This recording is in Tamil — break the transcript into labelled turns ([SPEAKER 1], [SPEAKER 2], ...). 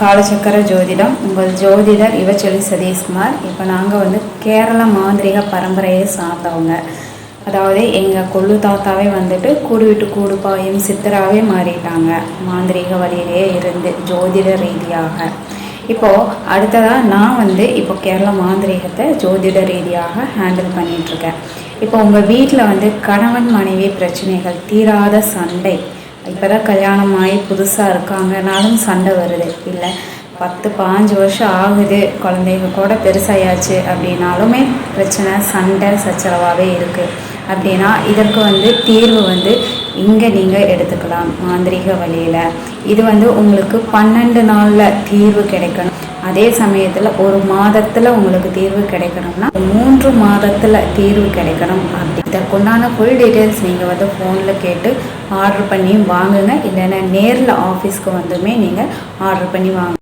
[SPEAKER 1] காலச்சக்கர ஜோதிடம். உங்கள் ஜோதிடர் இவச்சொலி சதீஷ்குமார். இப்போ நாங்கள் வந்து கேரள மாந்திரிக பரம்பரையை சார்ந்தவங்க. அதாவது எங்கள் கொள்ளு தாத்தாவே வந்துட்டு கூடு விட்டு கூடு பாயும் சித்தராகவே மாறிட்டாங்க. மாந்திரிக வழியிலேயே இருந்து ஜோதிட ரீதியாக. இப்போது அடுத்ததாக நான் வந்து இப்போ கேரள மாந்திரீகத்தை ஜோதிட ரீதியாக ஹேண்டில் பண்ணிகிட்ருக்கேன் இப்போ உங்கள் வீட்டில் வந்து கணவன் மனைவி பிரச்சனைகள் தீராத சண்டை இப்போ தான் கல்யாணம் ஆகி புதுசாக இருக்காங்கனாலும் சண்டை வருது. இல்லை பத்து பாஞ்சு வருஷம் ஆகுது. குழந்தைங்க கூட பெருசாயாச்சு அப்படின்னாலுமே பிரச்சனை சண்டை சச்சரவாகவே இருக்குது அப்படின்னா இதற்கு வந்து தீர்வு வந்து இங்கே நீங்கள் எடுத்துக்கலாம் மாந்திரிக வழியில். இது வந்து உங்களுக்கு பன்னெண்டு நாளில் தீர்வு கிடைக்கணும். அதே சமயத்தில் ஒரு மாதத்தில் உங்களுக்கு தீர்வு கிடைக்கணும்னா மூன்று மாதத்தில் தீர்வு கிடைக்கணும் அப்படி. இதற்குண்டான ஃபுல் டீட்டெயில்ஸ் நீங்கள் வந்து ஃபோனில் கேட்டு ஆர்டர் பண்ணி வாங்குங்க. இல்லைன்னா நேரில் ஆஃபீஸ்க்கு வந்துமே நீங்கள் ஆர்டர் பண்ணி வாங்க.